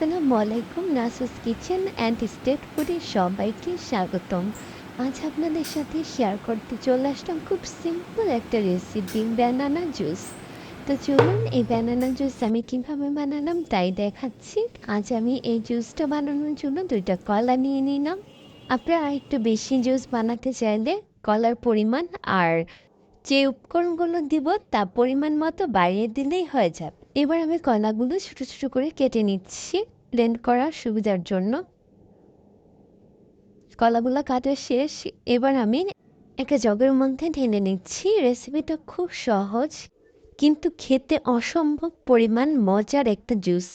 আসসালামু আলাইকুম, নাসুস kitchen and state ফুডে সবাইকে স্বাগতম। আজ আপনাদের সাথে শেয়ার করতে চলে আসলাম খুব সিম্পল একটা রেসিপি ব্যানানা জুস তো চলুন, এই ব্যানানা জুস আমি কীভাবে বানালাম তাই দেখাচ্ছি। আজ আমি এই জুসটা বানানোর জন্য দুইটা কলা নিয়ে নিলাম। আপনারা একটু বেশি জুস বানাতে চাইলে কলার পরিমাণ আর যে উপকরণগুলো দিব তা পরিমাণ মতো বাড়িয়ে দিলেই হয়ে যাবে। এবার আমি কলাগুলো ছোটো ছোটো করে কেটে নিচ্ছি। ব্লেন্ড করার সুবিধার জন্য। কলাগুলো কাটা শেষ। এবার আমি একটা জগের মধ্যে ঢেলে নিচ্ছি। রেসিপিটা খুব সহজ, কিন্তু খেতে অসম্ভব পরিমাণ মজার একটা জুস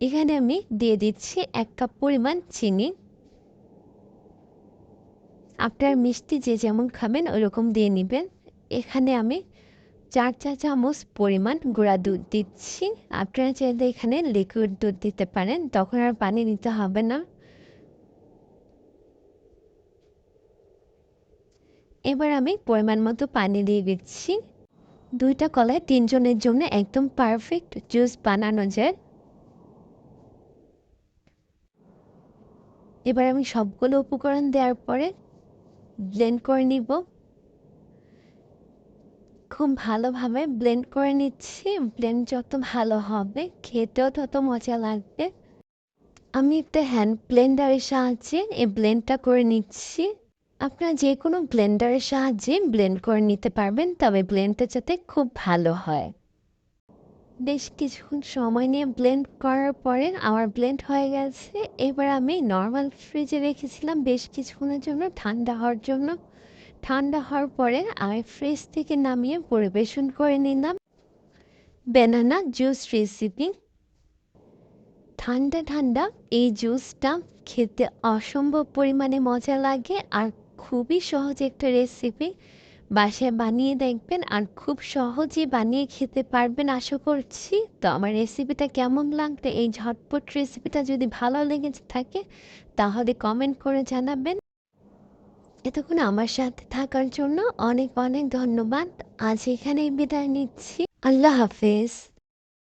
এখানে আমি দিয়ে দিচ্ছি এক কাপ পরিমাণ চিনি। আপনার মিষ্টি যে যেমন খাবেন, ওরকম দিয়ে নেবেন। এখানে আমি চার চা চামচ পরিমাণ গুঁড়া দুধ দিচ্ছি। আপনারা চাইলে এখানে লিকুইড দুধ দিতে পারেন, তখন আর পানি নিতে হবে না। এবার আমি পরিমাণ মতো পানি দিয়ে দিচ্ছি। দুইটা কলায় তিনজনের জন্য একদম পারফেক্ট জুস বানানো যায়। এবার আমি সবগুলো উপকরণ দেওয়ার পরে ব্লেন্ড করে নিব। খুব ভালোভাবে ব্লেন্ড করে নিচ্ছি। ব্লেন্ড যত ভালো হবে, খেতেও তত মজা লাগবে। আমি একটা হ্যান্ড ব্লেন্ডারের সাহায্যে এই ব্লেন্ডটা করে নিচ্ছি। আপনারা যে কোনো ব্লেন্ডারের সাহায্যে ব্লেন্ড করে নিতে পারবেন, তবে ব্লেন্ডটা যাতে খুব ভালো হয়। বেশ কিছুক্ষণ সময় নিয়ে ব্লেন্ড করার পরে আমার ব্লেন্ড হয়ে গেছে। এবার আমি নর্মাল ফ্রিজে রেখেছিলাম। বেশ কিছুক্ষণের জন্য, ঠান্ডা হওয়ার জন্য। ঠান্ডা হওয়ার পরে আমি ফ্রিজ থেকে নামিয়ে পরিবেশন করে নিলাম। ব্যানানা জুস রেসিপি ঠান্ডা ঠান্ডা এই জুসটা খেতে অসম্ভব পরিমাণে মজা লাগে আর খুবই সহজ একটা রেসিপি বাসায় বানিয়ে দেখবেন আর খুব সহজে বানিয়ে খেতে পারবেন আশা করছি। তো আমার রেসিপিটা কেমন লাগবে এই ঝটপট রেসিপিটা যদি ভালো লেগে থাকে, তাহলে কমেন্ট করে জানাবেন। এতক্ষণ আমার সাথে থাকার জন্য অনেক অনেক ধন্যবাদ। আজ এখানে বিদায় নিচ্ছি। আল্লাহ হাফেজ।